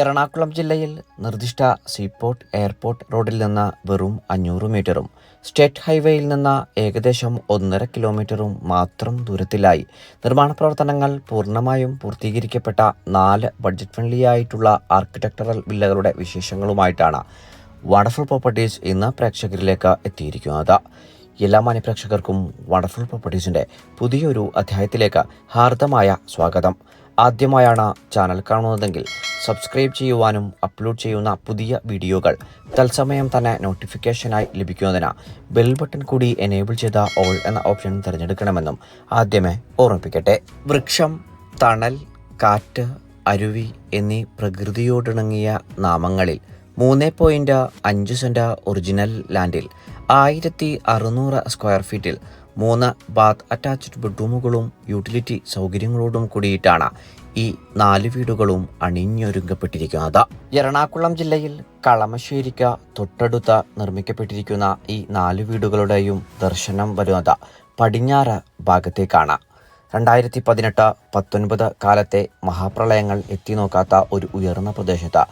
എറണാകുളം ജില്ലയിൽ നിർദ്ദിഷ്ട seaport airport റോഡിൽ നിന്ന് വെറും അഞ്ഞൂറ് മീറ്ററും സ്റ്റേറ്റ് ഹൈവേയിൽ നിന്ന് ഏകദേശം ഒന്നര കിലോമീറ്ററും മാത്രം ദൂരത്തിലായി. നിർമ്മാണ പ്രവർത്തനങ്ങൾ പൂർണമായും പൂർത്തീകരിക്കപ്പെട്ട നാല് ബഡ്ജറ്റ് ഫ്രണ്ട്ലി ആയിട്ടുള്ള ആർക്കിടെക്ചറൽ വില്ലകളുടെ വിശേഷങ്ങളുമായിട്ടാണ് വണ്ടർഫുൾ പ്രോപ്പർട്ടീസ് ഇന്ന് പ്രേക്ഷകരിലേക്ക് എത്തിയിരിക്കുന്നത്. എല്ലാ മാന്യപ്രേക്ഷകർക്കും വണ്ടർഫുൾ പ്രോപ്പർട്ടീസിന്റെ പുതിയൊരു അധ്യായത്തിലേക്ക് ഹാർദമായ സ്വാഗതം. ആദ്യമായാണ് ചാനൽ കാണുന്നതെങ്കിൽ സബ്സ്ക്രൈബ് ചെയ്യുവാനും അപ്ലോഡ് ചെയ്യുന്ന പുതിയ വീഡിയോകൾ തത്സമയം തന്നെ നോട്ടിഫിക്കേഷനായി ലഭിക്കുന്നതിന് ബെൽ ബട്ടൺ കൂടി എനേബിൾ ചെയ്ത ഓൾ എന്ന ഓപ്ഷൻ തിരഞ്ഞെടുക്കണമെന്നും ആദ്യമേ ഓർമ്മിപ്പിക്കട്ടെ. വൃക്ഷം തണൽ കാറ്റ് അരുവി എന്നീ പ്രകൃതിയോടിണങ്ങിയ നാമങ്ങളിൽ മൂന്ന് പോയിന്റ് അഞ്ച് സെന്റ് ഒറിജിനൽ ലാൻഡിൽ ആയിരത്തി അറുന്നൂറ് സ്ക്വയർ ഫീറ്റിൽ മൂന്ന് ബാത്ത് അറ്റാച്ച്ഡ് ബെഡ്റൂമുകളും യൂട്ടിലിറ്റി സൗകര്യങ്ങളോടും കൂടിയിട്ടാണ് ഈ നാല് വീടുകളും അണിഞ്ഞൊരുങ്ങപ്പെട്ടിരിക്കുന്നത്. എറണാകുളം ജില്ലയിൽ കളമശ്ശേരിക്ക് തൊട്ടടുത്ത് നിർമ്മിക്കപ്പെട്ടിരിക്കുന്ന ഈ നാല് വീടുകളുടെയും ദർശനം വരുന്നത് പടിഞ്ഞാറ് ഭാഗത്തേക്കാണ്. രണ്ടായിരത്തി പതിനെട്ട് പത്തൊൻപത് കാലത്തെ മഹാപ്രളയങ്ങൾ എത്തി നോക്കാത്ത ഒരു ഉയർന്ന പ്രദേശത്ത്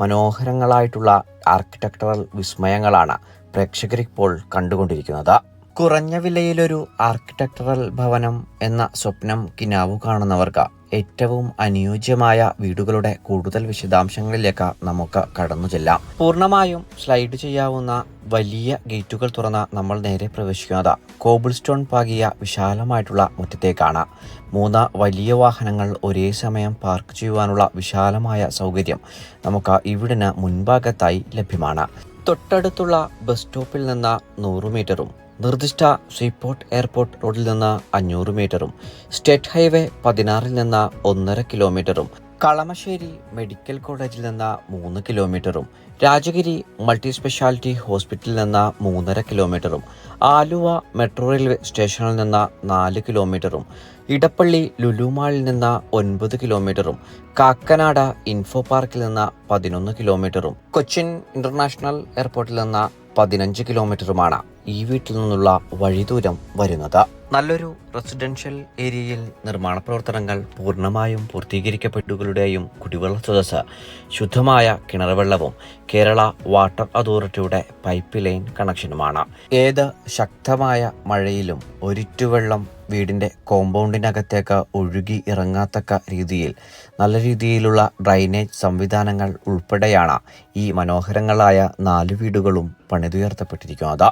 മനോഹരങ്ങളായിട്ടുള്ള ആർക്കിടെക്ചറൽ വിസ്മയങ്ങളാണ് പ്രേക്ഷകരിപ്പോൾ കണ്ടുകൊണ്ടിരിക്കുന്നത്. കുറഞ്ഞ വിലയിലൊരു ആർക്കിടെക്ചറൽ ഭവനം എന്ന സ്വപ്നം കിനാവു കാണുന്നവർക്ക് ഏറ്റവും അനുയോജ്യമായ വീടുകളുടെ കൂടുതൽ വിശദാംശങ്ങളിലേക്ക് നമുക്ക് കടന്നു ചെല്ലാം. പൂർണമായും സ്ലൈഡ് ചെയ്യാവുന്ന വലിയ ഗേറ്റുകൾ തുറന്ന നമ്മൾ നേരെ പ്രവേശിക്കുന്നത് കോബിൾ സ്റ്റോൺ പാകിയ വിശാലമായിട്ടുള്ള മുറ്റത്തേക്കാണ്. മൂന്ന് വലിയ വാഹനങ്ങൾ ഒരേ സമയം പാർക്ക് ചെയ്യുവാനുള്ള വിശാലമായ സൗകര്യം നമുക്ക് ഇവിടിന് മുൻഭാഗത്തായി ലഭ്യമാണ്. തൊട്ടടുത്തുള്ള ബസ് സ്റ്റോപ്പിൽ നിന്ന് നൂറ് മീറ്ററും നിർദ്ദിഷ്ട സ്വീപോർട്ട് എയർപോർട്ട് റോഡിൽ നിന്ന് അഞ്ഞൂറ് മീറ്ററും സ്റ്റേറ്റ് ഹൈവേ പതിനാറിൽ നിന്ന് ഒന്നര കിലോമീറ്ററും കളമശ്ശേരി മെഡിക്കൽ കോളേജിൽ നിന്ന് മൂന്ന് കിലോമീറ്ററും രാജഗിരി മൾട്ടി സ്പെഷ്യാലിറ്റി ഹോസ്പിറ്റലിൽ നിന്ന് മൂന്നര കിലോമീറ്ററും ആലുവ മെട്രോ റെയിൽവേ സ്റ്റേഷനിൽ നിന്ന് നാല് കിലോമീറ്ററും ഇടപ്പള്ളി ലുലുമാളിൽ നിന്ന് ഒൻപത് കിലോമീറ്ററും കാക്കനാട ഇൻഫോ പാർക്കിൽ നിന്ന് പതിനൊന്ന് കിലോമീറ്ററും കൊച്ചിൻ ഇന്റർനാഷണൽ എയർപോർട്ടിൽ നിന്ന് പതിനഞ്ച് കിലോമീറ്ററുമാണ്. ഈ വീട്ടിൽ നിന്നുള്ള വഴിദൂരം വരുന്നത്. നല്ലൊരു റെസിഡൻഷ്യൽ ഏരിയയിൽ നിർമ്മാണ പ്രവർത്തനങ്ങൾ പൂർണമായും പൂർത്തീകരിക്കപ്പെട്ടുകളുടെയും കുടിവെള്ള സ്രോതസ് ശുദ്ധമായ കിണർവെള്ളവും കേരള വാട്ടർ അതോറിറ്റിയുടെ പൈപ്പ് ലൈൻ കണക്ഷനുമാണ് ഏത് ശക്തമായ മഴയിലും ഒരിറ്റുവെള്ളം വീടിന്റെ കോമ്പൗണ്ടിനകത്തേക്ക് ഒഴുകി ഇറങ്ങാത്തക്ക രീതിയിൽ നല്ല രീതിയിലുള്ള ഡ്രൈനേജ് സംവിധാനങ്ങൾ ഉൾപ്പെടെയാണ് ഈ മനോഹരങ്ങളായ നാല് വീടുകളും പണിതുയർത്തപ്പെട്ടിരിക്കുന്നത്.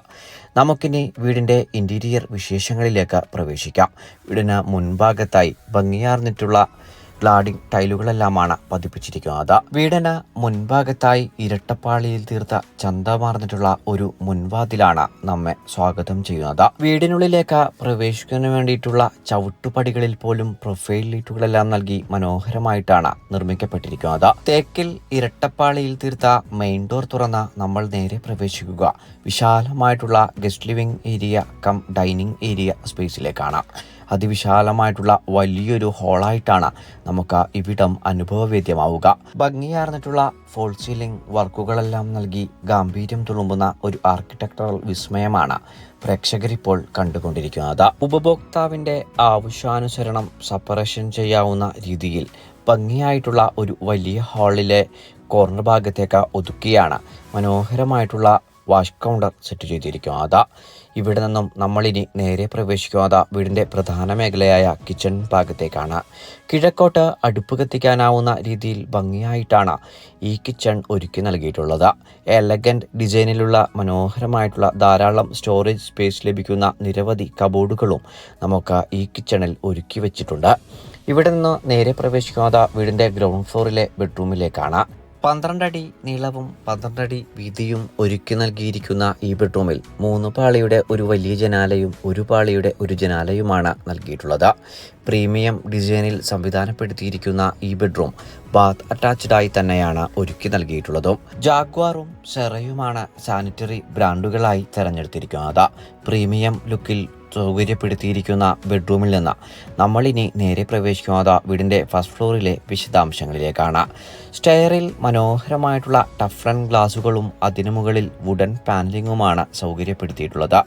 നമുക്കിനി വീടിന്റെ ഇന്റീരിയർ വിശേഷങ്ങളിലേക്ക് പ്രവേശിക്കാം. വീടിന് മുൻഭാഗത്തായി ഭംഗിയാർന്നിട്ടുള്ള ഗ്ലാഡിംഗ് ടൈലുകളെല്ലാമാണ് പതിപ്പിച്ചിരിക്കുന്നത്. വീടിന് മുൻഭാഗത്തായി ഇരട്ടപ്പാളിയിൽ തീർത്ത ചന്തമാർന്നിട്ടുള്ള ഒരു മുൻവാതിലാണ് നമ്മെ സ്വാഗതം ചെയ്യുന്നത്. വീടിനുള്ളിലേക്ക് പ്രവേശിക്കുന്നതിന് വേണ്ടിയിട്ടുള്ള ചവിട്ടുപടികളിൽ പോലും പ്രൊഫൈൽ ലൈറ്റുകളെല്ലാം നൽകി മനോഹരമായിട്ടാണ് നിർമ്മിക്കപ്പെട്ടിരിക്കുന്നത്. തേക്കിൽ ഇരട്ടപ്പാളിയിൽ തീർത്ത മെയിൻ ഡോർ തുറന്ന നമ്മൾ നേരെ പ്രവേശിക്കുക. വിശാലമായിട്ടുള്ള guest living area cum dining area സ്പേസിലേക്കാണ്. അതിവിശാലമായിട്ടുള്ള വലിയൊരു ഹോളായിട്ടാണ് നമുക്ക് ഇവിടം അനുഭവവേദ്യമാവുക. ഭംഗിയാർന്നിട്ടുള്ള ഫോൾ സീലിംഗ് വർക്കുകളെല്ലാം നൽകി ഗാംഭീര്യം തുളുമ്പുന്ന ഒരു ആർക്കിടെക്ചറൽ വിസ്മയമാണ് പ്രേക്ഷകരിപ്പോൾ കണ്ടുകൊണ്ടിരിക്കുന്നത്. ഉപഭോക്താവിന്റെ ആവശ്യാനുസരണം സപ്പറേഷൻ ചെയ്യാവുന്ന രീതിയിൽ ഭംഗിയായിട്ടുള്ള ഒരു വലിയ ഹാളിലെ കോർണർ ഭാഗത്തേക്ക് ഒതുക്കിയാണ് മനോഹരമായിട്ടുള്ള വാഷ് കൗണ്ടർ സെറ്റ് ചെയ്തിരിക്കും അതാ ഇവിടെ നിന്നും നമ്മളിനി നേരെ പ്രവേശിക്കുന്നത് വീടിന്റെ പ്രധാന മേഖലയായ കിച്ചൺ ഭാഗത്തേക്കാണ്. കിഴക്കോട്ട് അടുപ്പ് കത്തിക്കാനാവുന്ന രീതിയിൽ ഭംഗിയായിട്ടാണ് ഈ കിച്ചൺ ഒരുക്കി നൽകിയിട്ടുള്ളത്. എലഗന്റ് ഡിസൈനിലുള്ള മനോഹരമായിട്ടുള്ള ധാരാളം സ്റ്റോറേജ് സ്പേസ് ലഭിക്കുന്ന നിരവധി കബോർഡുകളും നമുക്ക് ഈ കിച്ചണിൽ ഒരുക്കി വെച്ചിട്ടുണ്ട്. ഇവിടെ നിന്ന് നേരെ പ്രവേശിക്കുന്നത് വീടിന്റെ ഗ്രൗണ്ട് ഫ്ലോറിലെ ബെഡ്റൂമിലേക്കാണ്. പന്ത്രണ്ടടി നീളവും പന്ത്രണ്ടടി വീതിയും ഒരുക്കി നൽകിയിരിക്കുന്ന ഈ ബെഡ്റൂമിൽ മൂന്ന് പാളിയുടെ ഒരു വലിയ ജനാലയും ഒരു പാളിയുടെ ഒരു ജനാലയുമാണ് നൽകിയിട്ടുള്ളത്. പ്രീമിയം ഡിസൈനിൽ സംവിധാനപ്പെടുത്തിയിരിക്കുന്ന ഈ ബെഡ്റൂം ബാത്ത് അറ്റാച്ച്ഡ് ആയി തന്നെയാണ് ഒരുക്കി നൽകിയിട്ടുള്ളതും. ജാഗ്വാറും സെറയുമാണ് സാനിറ്ററി ബ്രാൻഡുകളായി തിരഞ്ഞെടുത്തിരിക്കുന്നത്. പ്രീമിയം ലുക്കിൽ സൗകര്യപ്പെടുത്തിയിരിക്കുന്ന ബെഡ്റൂമിൽ നിന്ന് നമ്മളിനി നേരെ പ്രവേശിക്കുന്നത് വീടിന്റെ ഫസ്റ്റ് ഫ്ലോറിലെ വിശദാംശങ്ങളിലേക്കാണ്. സ്റ്റെയറിൽ മനോഹരമായിട്ടുള്ള ടഫ്രൺ ഗ്ലാസുകളും അതിനു മുകളിൽ വുഡൻ പാനലിങ്ങുമാണ് സൗകര്യപ്പെടുത്തിയിട്ടുള്ളത്.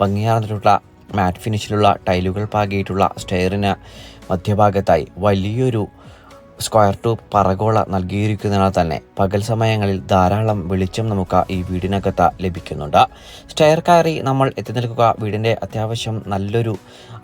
ഭംഗിയാർന്നിട്ടുള്ള മാറ്റ് ഫിനിഷിലുള്ള ടൈലുകൾ പാകിയിട്ടുള്ള സ്റ്റെയറിന് മധ്യഭാഗത്തായി വലിയൊരു സ്ക്വയർ ടു പറഗോള നൽകിയിരിക്കുന്നതിനാൽ തന്നെ പകൽ സമയങ്ങളിൽ ധാരാളം വെളിച്ചം നമുക്ക് ഈ വീടിനകത്ത് ലഭിക്കുന്നുണ്ട്. സ്റ്റെയർ കയറി നമ്മൾ എത്തി നിൽക്കുക വീടിന്റെ അത്യാവശ്യം നല്ലൊരു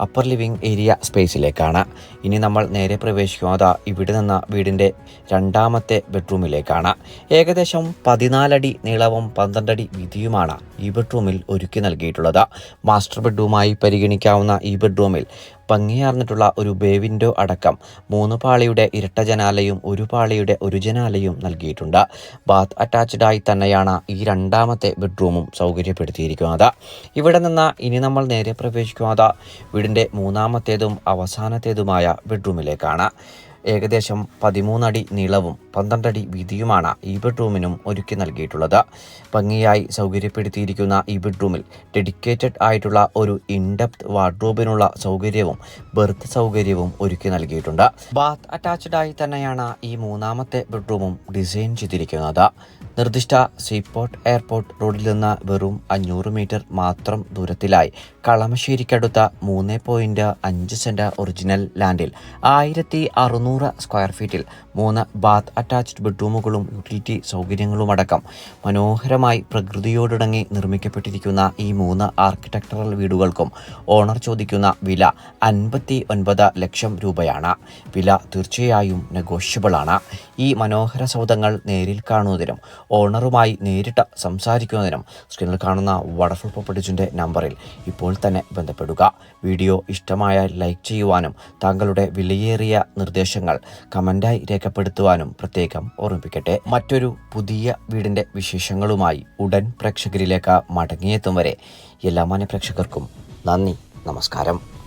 അപ്പർ ലിവിംഗ് ഏരിയ സ്പേസിലേക്കാണ് ഇനി നമ്മൾ നേരെ പ്രവേശിക്കുന്നത് ഇവിടെ നിന്ന് വീടിന്റെ രണ്ടാമത്തെ ബെഡ്റൂമിലേക്കാണ് ഏകദേശം പതിനാലടി നീളവും പന്ത്രണ്ടടി വീതിയുമാണ് ഈ ബെഡ്റൂമിൽ ഒരുക്കി നൽകിയിട്ടുള്ളത്. മാസ്റ്റർ ബെഡ്റൂമായി പരിഗണിക്കാവുന്ന ഈ ബെഡ്റൂമിൽ ഭംഗിയാർന്നിട്ടുള്ള ഒരു ബേ വിൻഡോ അടക്കം മൂന്ന് പാളിയുടെ ഇരട്ട ജനാലയും ഒരു പാളിയുടെ ഒരു ജനാലയും നൽകിയിട്ടുണ്ട്. ബാത്ത് അറ്റാച്ച്ഡ് ആയി തന്നെയാണ് ഈ രണ്ടാമത്തെ ബെഡ്റൂമും സൗകര്യപ്പെടുത്തിയിരിക്കുന്നത്. ഇവിടെ നിന്ന് ഇനി നമ്മൾ നേരെ പ്രവേശിക്കുന്നത് വീടിന്റെ മൂന്നാമത്തേതും അവസാനത്തേതുമായ ബെഡ്റൂമിലേക്കാണ്. ഏകദേശം പതിമൂന്നടി നീളവും പന്ത്രണ്ടടി വീതിയുമാണ് ഈ ബെഡ്റൂമിനും ഒരുക്കി നൽകിയിട്ടുള്ളത്. ഭംഗിയായി സൗകര്യപ്പെടുത്തിയിരിക്കുന്ന ഈ ബെഡ്റൂമിൽ ഡെഡിക്കേറ്റഡ് ആയിട്ടുള്ള ഒരു ഇൻഡെപ്ത് വാർഡ്രോബിനുള്ള സൗകര്യവും ബെർത്ത് സൗകര്യവും ഒരുക്കി നൽകിയിട്ടുണ്ട്. ബാത്ത് അറ്റാച്ച്ഡ് ആയി തന്നെയാണ് ഈ മൂന്നാമത്തെ ബെഡ്റൂമും ഡിസൈൻ ചെയ്തിരിക്കുന്നത്. നിർദ്ദിഷ്ട സീപോർട്ട് എയർപോർട്ട് റോഡിൽ നിന്ന് വെറും അഞ്ഞൂറ് മീറ്റർ മാത്രം ദൂരത്തിലായി. കളമശ്ശേരിക്കടുത്ത മൂന്ന് പോയിന്റ് അഞ്ച് സെന്റ് ഒറിജിനൽ ലാൻഡിൽ ആയിരത്തി അറുന്നൂറ് സ്ക്വയർ ഫീറ്റിൽ മൂന്ന് ബാത്ത് അറ്റാച്ച്ഡ് ബെഡ്റൂമുകളും യൂട്ടിലിറ്റി സൗകര്യങ്ങളും അടക്കം മനോഹരമായി പ്രകൃതിയോടിണങ്ങി നിർമ്മിക്കപ്പെട്ടിരിക്കുന്ന ഈ മൂന്ന് ആർക്കിടെക്ചറൽ വീടുകൾക്കും ഓണർ ചോദിക്കുന്ന വില അൻപത്തി ഒൻപത് ലക്ഷം രൂപയാണ്. വില തീർച്ചയായും നെഗോഷ്യബിൾ ആണ് ഈ മനോഹര സൗദങ്ങൾ നേരിൽ കാണുന്നതിനും ഓണറുമായി നേരിട്ട് സംസാരിക്കുന്നതിനും സ്ക്രീനിൽ കാണുന്ന വടഫുൾ പ്രോപ്പർട്ടീസിന്റെ നമ്പറിൽ ഇപ്പോൾ തന്നെ ബന്ധപ്പെടുക. വീഡിയോ ഇഷ്ടമായാൽ ലൈക്ക് ചെയ്യുവാനും താങ്കളുടെ വിലയേറിയ നിർദ്ദേശങ്ങൾ കമന്റായി രേഖപ്പെടുത്തുവാനും പ്രത്യേകം ഓർമ്മിപ്പിക്കട്ടെ. മറ്റൊരു പുതിയ വീടിന്റെ വിശേഷങ്ങളുമായി ഉടൻ പ്രേക്ഷകരിലേക്ക് മടങ്ങിയെത്തും വരെ എല്ലാ മാന്യ പ്രേക്ഷകർക്കും നന്ദി നമസ്കാരം.